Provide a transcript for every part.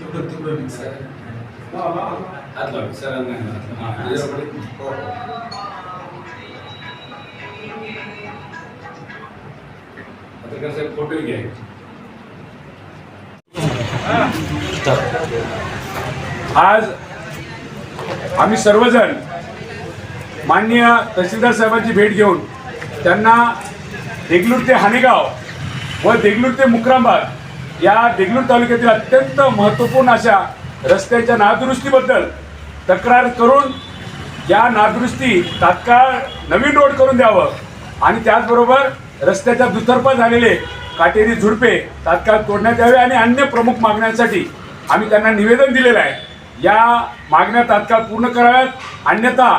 तिकडं तिकडं मिक्स सरांना पत्रकार साहेब फोटो घ्या आज आम्ही सर्वजण माननीय तहसीलदार साहेबांची भेट घेऊन त्यांना देगलूर ते हानेगाव व देगलूर ते मुक्रामबाग या देगलूर तालुक्यातील अत्यंत महत्त्वपूर्ण अशा रस्त्याच्या नादुरुस्तीबद्दल तक्रार करून या नादुरुस्ती तात्काळ नवीन रोड करून द्यावं आणि त्याचबरोबर रस्त्याच्या दुतर्फा झालेले काटेरी झुडपे तात्काळ तोडण्यात यावे आणि अन्य प्रमुख मागण्यांसाठी आम्ही त्यांना निवेदन दिलेलं आहे. या मागण्या तात्काळ पूर्ण कराव्यात. अन्यथा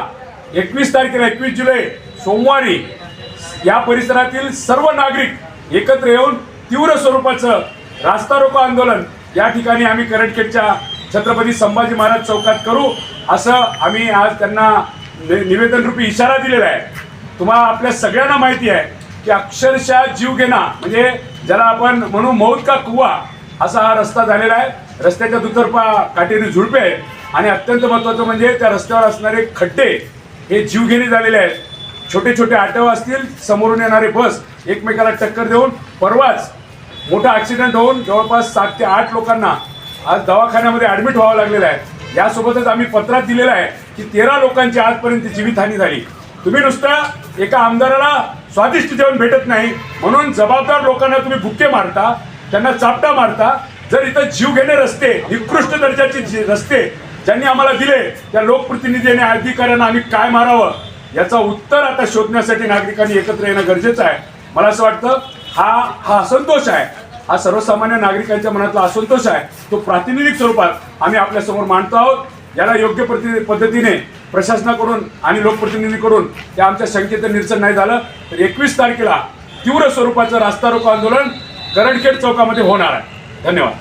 एकवीस तारखेला एकवीस जुलै सोमवारी या परिसरातील सर्व नागरिक एकत्र येऊन तीव्र स्वरूपाचं रास्ता रोको आंदोलन या ठिकाणी आम्ही करंटखेडच्या छत्रपती संभाजी महाराज चौकात करू असं आम्ही आज त्यांना नि- निवेदनरूपी इशारा दिलेला आहे. तुम्हाला आपल्या सगळ्यांना माहिती आहे की अक्षरशः जीव घेणा म्हणजे ज्याला आपण म्हणू मौत का कुवा असा हा रस्ता झालेला आहे. रस्त्याच्या दुतर्फा काटेरी झुडपे आहेत. आणि अत्यंत महत्त्वाचं म्हणजे त्या रस्त्यावर असणारे खड्डे हे जीवघेणी झालेले आहेत. छोटे छोटे आटव असतील समोरून येणारे बस एकमेकाला टक्कर देऊन परवाच मोठा ॲक्सिडेंट होऊन जवळपास सात ते आठ लोकांना आज दवाखान्यामध्ये ॲडमिट व्हावं लागलेलं आहे. यासोबतच आम्ही पत्रात दिलेलं आहे की तेरा लोकांची आजपर्यंत जीवितहानी झाली. तुम्ही नुसतं एका आमदाराला स्वादिष्ट जेवण भेटत नाही म्हणून जबाबदार लोकांना तुम्ही भुक्के मारता त्यांना चापटा मारता जर इथं जीव घेणे रस्ते निकृष्ट दर्जाचे रस्ते ज्यांनी आम्हाला दिले त्या लोकप्रतिनिधी आणि अधिकाऱ्यांना आम्ही काय मारावं? याचं उत्तर आता शोधण्यासाठी नागरिकांनी एकत्र येणं गरजेचं आहे. मला असं वाटतं हा हा असंतोष आहे. हा सर्वसामान्य नागरिकांच्या मनातला असंतोष आहे. तो प्रातिनिधिक स्वरूपात आम्ही आपल्यासमोर मांडतो आहोत. याला योग्य प्रति पद्धतीने प्रशासनाकडून आणि लोकप्रतिनिधीकडून त्या आमच्या शंकेचं निरसन नाही झालं तर एकवीस तारखेला तीव्र स्वरूपाचं रास्ता रोको आंदोलन करडखेड चौकामध्ये होणार आहे. धन्यवाद.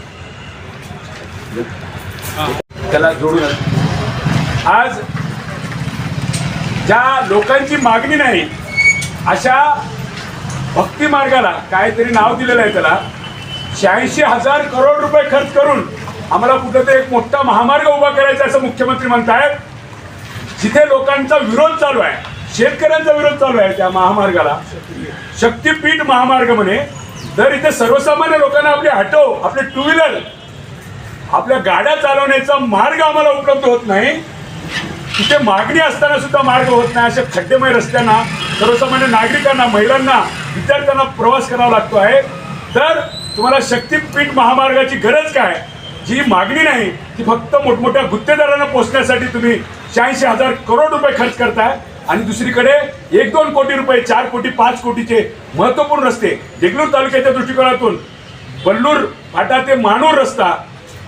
त्याला जोडून आज ज्या लोकांची मागणी नाही अशा भक्ती मार्गाला काहीतरी नाव दिलेलं आहे त्याला. शहाऐंशी हजार करोड रुपये खर्च करून आम्हाला कुठं एक मोठा महामार्ग उभा करायचा असं मुख्यमंत्री म्हणतायत. जिथे लोकांचा विरोध चालू आहे शेतकऱ्यांचा विरोध चालू आहे त्या महामार्गाला शक्तीपीठ महामार्ग म्हणे तर इथे सर्वसामान्य लोकांना आपले हटो आपले टू व्हीलर आपल्या गाड्या चालवण्याचा मार्ग आम्हाला उपलब्ध होत नाही. तिथे मागणी असताना सुद्धा मार्ग होत नाही. अशा खड्डेमय रस्त्यांना सर्वसामान्य नागरिकांना महिलांना विद्यार्थ्यांना प्रवास करावा लागतो आहे. तर तुम्हाला शक्तीपीठ महामार्गाची गरज काय? जी मागणी नाही ती फक्त मोठमोठ्या गुत्तेदारांना पोहोचण्यासाठी तुम्ही शहाऐंशी हजार करोड रुपये खर्च करताय. आणि दुसरीकडे एक दोन कोटी रुपये चार कोटी पाच कोटीचे महत्त्वपूर्ण रस्ते देगलूर तालुक्याच्या दृष्टिकोनातून बल्लूर फाटा ते मानूर रस्ता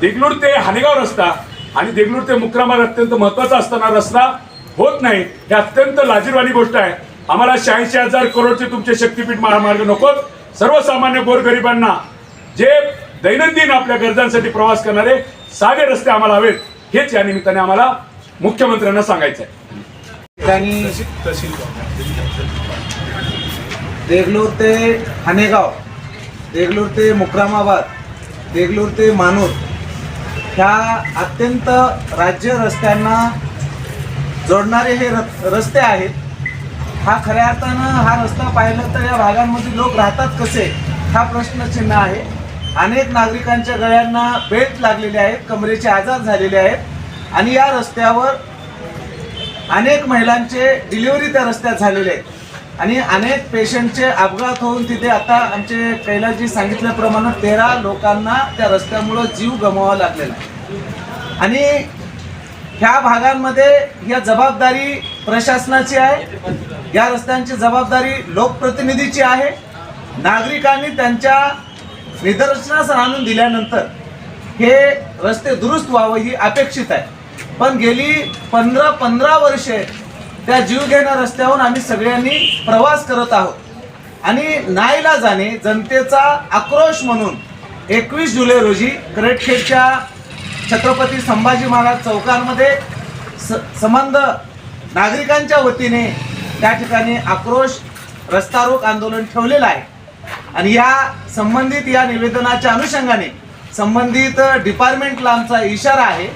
देगलूर ते हानेगाव रस्ता आणि देगलूर ते मुक्रामार अत्यंत महत्त्वाचा असताना रस्ता होत नाही. हे अत्यंत लाजीरवाणी गोष्ट आहे. आम्हाला शहाऐंशी हजार करोडचे तुमचे शक्तीपीठ महामार्ग नकोत. सर्वसामान्य गोरगरिबांना जे दैनंदिन आपल्या गरजांसाठी प्रवास करणारे साधे रस्ते आम्हाला हवेत हेच या निमित्ताने आम्हाला मुख्यमंत्र्यांना सांगायचं आहे देगलूर ते हनेगाव देगलूर ते मुक्रामाबाद देगलूर ते मानूर ह्या अत्यंत राज्य रस्त्यांना जोडणारे हे र- रस्ते आहेत. हा खऱ्या अर्थानं हा रस्ता पाहिलं तर या भागांमध्ये लोक राहतात कसे? हा प्रश्नचिन्ह आहे. अनेक नागरिकांच्या गळ्यांना बेल्ट लागलेले आहेत कमरेचे आजार झालेले आहेत आणि या रस्त्यावर अनेक महिलांचे डिलिव्हरी त्या रस्त्यात झालेले आहेत. आणि अनेक पेशंटचे अपघात होऊन तिथे आता आमचे कैलाजी सांगितल्याप्रमाणे तेरा लोकांना त्या रस्त्यामुळं जीव गमवावा लागलेला आहे. आणि ह्या भागांमध्ये या जबाबदारी प्रशासनाची आहे या रस्त्यांची जबाबदारी लोकप्रतिनिधीची आहे. नागरिकांनी त्यांच्या निदर्शनास आणून दिल्यानंतर हे रस्ते दुरुस्त व्हावं ही अपेक्षित आहे. पण गेली पंधरा पंधरा वर्षे त्या जीवघेण्या रस्त्याहून आम्ही सगळ्यांनी प्रवास करत आहोत. आणि नाईला जाणे जनतेचा आक्रोश म्हणून एकवीस जुलै रोजी करेटखेडच्या छत्रपती संभाजी महाराज चौकांमध्ये स संबंध नागरिकांच्या वतीने त्या ठिकाणी आक्रोश रस्ता रोक आंदोलन ठेवलेलं आहे. आणि या संबंधित या निवेदनाच्या अनुषंगाने संबंधित डिपार्टमेंटला आमचा इशारा आहे.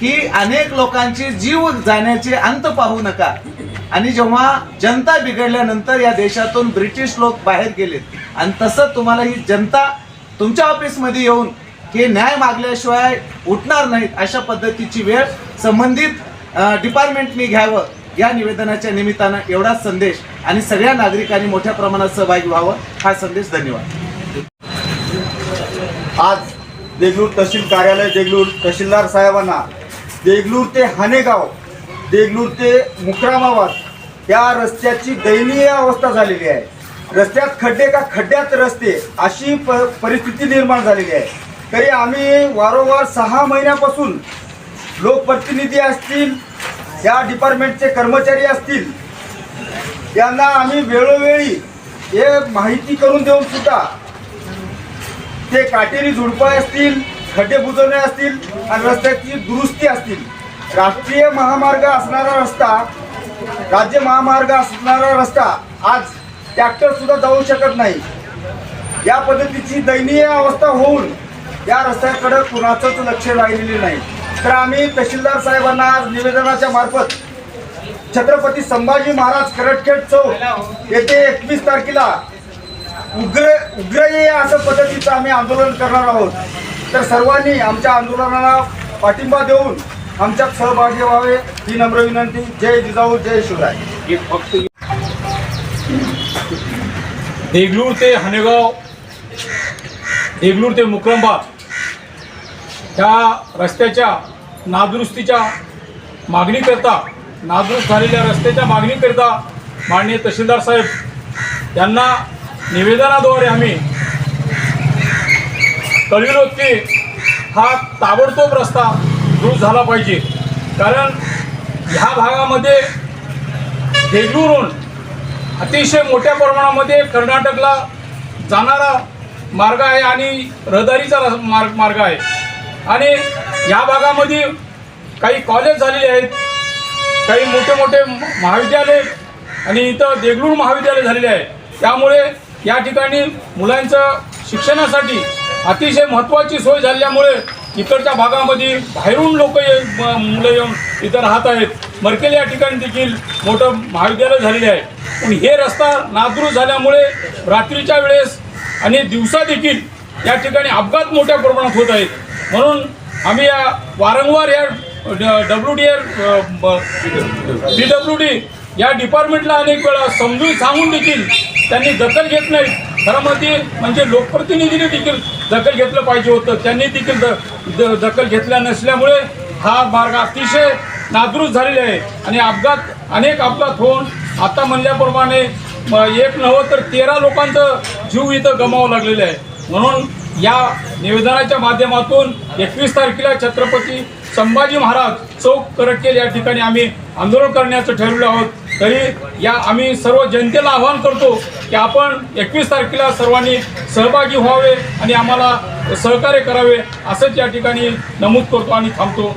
की अनेक लोकांचे जीव जाण्याचे अंत पाहू नका. आणि जेव्हा जनता बिघडल्यानंतर या देशातून ब्रिटिश लोक बाहेर गेलेत. आणि तसं तुम्हाला ही जनता तुमच्या ऑफिसमध्ये येऊन हे न्याय मागल्याशिवाय उठणार नाहीत अशा पद्धतीची वेळ संबंधित डिपार्टमेंटनी घ्यावं. या निवेदनाच्या निमित्तानं एवढाच संदेश आणि सगळ्या नागरिकांनी मोठ्या प्रमाणात सहभागी व्हावं. हा संदेश धन्यवाद. आज देगलूर तहसील कार्यालय देगलूर तहसीलदार साहेबांना देगलूर ते हानेगाव देगलूर ते मुक्रामाबाद या रस्त्याची दयनीय अवस्था झालेली आहे. रस्त्यात खड्डे का खड्ड्यात रस्ते अशी प परिस्थिती निर्माण झालेली आहे. तरी आम्ही वारंवार सहा महिन्यापासून लोकप्रतिनिधी असतील या डिपार्टमेंटचे कर्मचारी असतील यांना आम्ही वेळोवेळी हे माहिती करून देऊन सुद्धा ते काटेरी झुडपं असतील खड्डे बुजवणे असतील आणि रस्त्याची दुरुस्ती असतील. राष्ट्रीय महामार्ग असणारा रस्ता राज्य महामार्ग असणारा रस्ता आज ट्रॅक्टर सुद्धा जाऊ शकत नाही. या पद्धतीची दयनीय अवस्था होऊन या रस्त्याकडे कुणाचंच लक्ष राहिलेले नाही. तर आम्ही तहसीलदार साहेबांना आज निवेदनाच्या मार्फत छत्रपती संभाजी महाराज करटखेड चौक येथे एकवीस तारखेला उग्र उग्रय असं पद्धतीचं आम्ही आंदोलन करणार आहोत. तर सर्वांनी आमच्या आंदोलनाला पाठिंबा देऊन आमच्यात सहभागी व्हावे ही नम्र विनंती. जय जिजाऊ जय शिवराय. एक फक्त देगलूर ते हनेगाव देगलूर ते मुक्रंबाद त्या रस्त्याच्या नादुरुस्तीच्या मागणीकरता नादुरुस्त झालेल्या रस्त्याच्या मागणीकरता माननीय तहसीलदार साहेब यांना निवेदनाद्वारे आम्ही कळविलो हा ताबडतोब रस्ता दूर झाला पाहिजे. कारण ह्या भागामध्ये देगलूरहून अतिशय मोठ्या प्रमाणामध्ये कर्नाटकला जाणारा मार्ग आहे आणि रहदारीचा मार्ग मार्ग आहे. आणि या भागामध्ये काही कॉलेज झालेले आहेत. काही मोठे मोठे महाविद्यालय आणि इथं देगलूर महाविद्यालय झालेले आहे. त्यामुळे या ठिकाणी मुलांचं शिक्षणासाठी अतिशय महत्त्वाची सोय झाल्यामुळे इकडच्या भागामध्ये बाहेरून लोक ये मुलं येऊन इथं राहत आहेत. मरकेल या ठिकाणी देखील मोठं महाविद्यालय झालेले आहे. पण हे रस्ता नादुरुस्त झाल्यामुळे रात्रीच्या वेळेस आणि दिवसा देखील या ठिकाणी अपघात मोठ्या प्रमाणात होत आहेत. म्हणून आम्ही या वारंवार या W D D W D या डिपार्टमेंटला अनेक वेळा समजून सांगून देखील त्यांनी दखल घेत नाहीत. खरं म्हणजे, म्हणजे लोकप्रतिनिधीने देखील दखल घेतलं पाहिजे होतं. त्यांनी देखील द, द, दखल घेतल्या नसल्यामुळे हा मार्ग अतिशय नादुरुस्त झालेला आहे. आणि अपघात अनेक अपघात होऊन आता म्हणल्याप्रमाणे एक नव्हं तर तेरा लोकांचं जीव इथं गमावं लागलेलं आहे. म्हणून या निवेदनाच्या माध्यमातून एकवीस तारखेला छत्रपती संभाजी महाराज चौक करटकेल या ठिकाणी आम्ही आंदोलन करण्याचं ठरवलं आहोत. तरी या आम्ही सर्व जनतेला आवाहन करतो की आपण एकवीस तारखेला सर्वांनी सहभागी व्हावे आणि आम्हाला सहकार्य करावे असंच या ठिकाणी नमूद करतो आणि थांबतो.